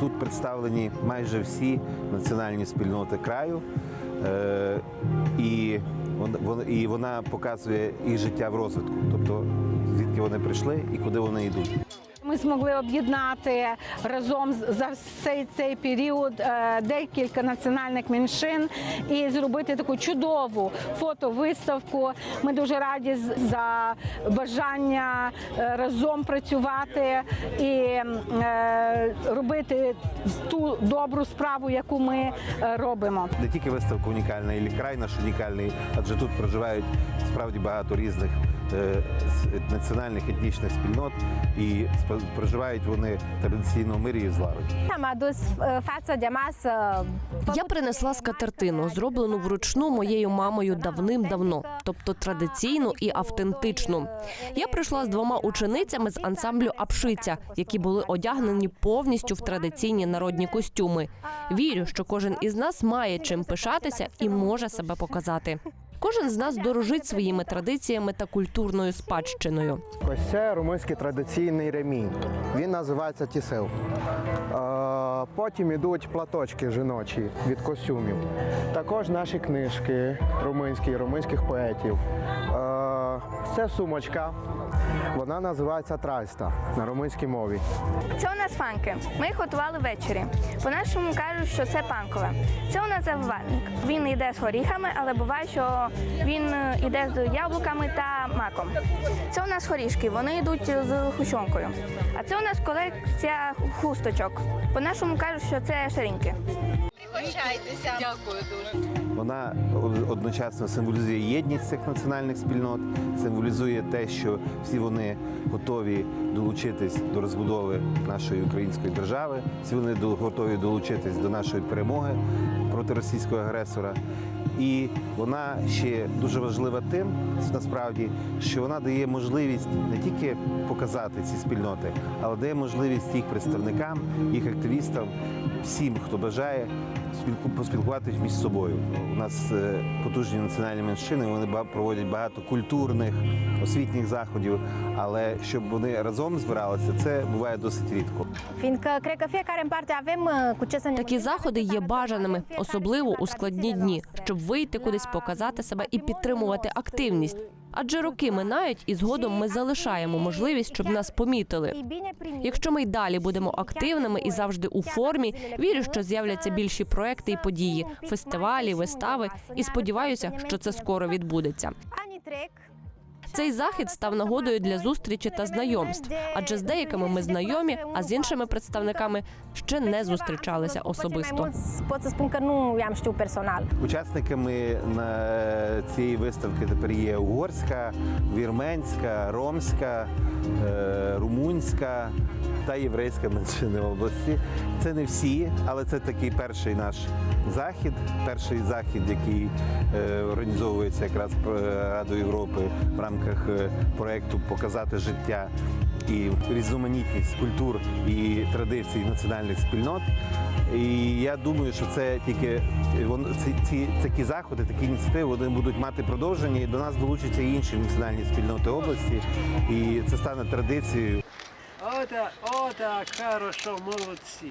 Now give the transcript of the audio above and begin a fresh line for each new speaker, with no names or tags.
Тут представлені майже всі національні спільноти краю, е, і, і вона показує їх життя в розвитку, тобто звідки вони прийшли і куди вони йдуть.
Ми змогли об'єднати разом за всей цей період е, декілька національних меншин і зробити таку чудову фотовиставку. Ми дуже раді за бажання е, разом працювати і е, робити ту добру справу, яку ми робимо.
Не тільки виставка унікальна, і край наш унікальний, адже тут проживають справді багато різних національних етнічних спільнот, і проживають вони традиційно в мирі і злагоді.
Я принесла скатертину, зроблену вручну моєю мамою давним-давно, тобто традиційну і автентичну. Я прийшла з двома ученицями з ансамблю Апшиця, які були одягнені повністю в традиційні народні костюми. Вірю, що кожен із нас має чим пишатися і може себе показати. Кожен з нас дорожить своїми традиціями та культурною спадщиною.
Ось це румунський традиційний ремінь. Він називається тісел. Е, Потім йдуть платочки жіночі від костюмів. Також наші книжки румунські, румунських поетів. Це сумочка. Вона називається трайста на румунській мові.
Це у нас фанки. Ми їх готували ввечері. По-нашому кажуть, що це панкове. Це у нас завивальник. Він йде з горіхами, але буває, що він е, йде з яблуками та маком. Це у нас горішки, вони йдуть з хущонкою. А це у нас колекція хусточок. По-нашому кажуть, що це ширинки.
Вона одночасно символізує єдність цих національних спільнот, символізує те, що всі вони готові долучитись до розбудови нашої української держави, всі вони готові долучитись до нашої перемоги проти російського агресора. І вона ще дуже важлива тим, насправді, що вона дає можливість не тільки показати ці спільноти, але дає можливість їх представникам, їх активістам, всім, хто бажає, спілку- поспілкуватись між собою. У нас е, потужні національні меншини, вони ба- проводять багато культурних, освітніх заходів, але щоб вони разом збиралися, це буває досить рідко.
Такі заходи є бажаними, особливо у складні дні, щоб вийти кудись, показати себе і підтримувати активність. Адже роки минають, і згодом ми залишаємо можливість, щоб нас помітили. Якщо ми й далі будемо активними і завжди у формі, вірю, що з'являться більші проекти і події, фестивалі, вистави. І сподіваюся, що це скоро відбудеться. Цей захід став нагодою для зустрічі та знайомств, адже з деякими ми знайомі, а з іншими представниками ще не зустрічалися особисто.
Учасниками цієї виставки тепер є угорська, вірменська, ромська, е, румунська та єврейська меншини області. Це не всі, але це такий перший наш захід, перший захід, який е, організовується якраз е, Радою Європи в рамках е, проекту Показати життя і різноманітність культур і традицій національних спільнот. І я думаю, що це тільки вон- ці, ці такі заходи, такі ініціативи вони будуть мати продовження, і до нас долучаться інші національні спільноти області, і це стане традицією.
О, так, о, так, хорошо, молодці.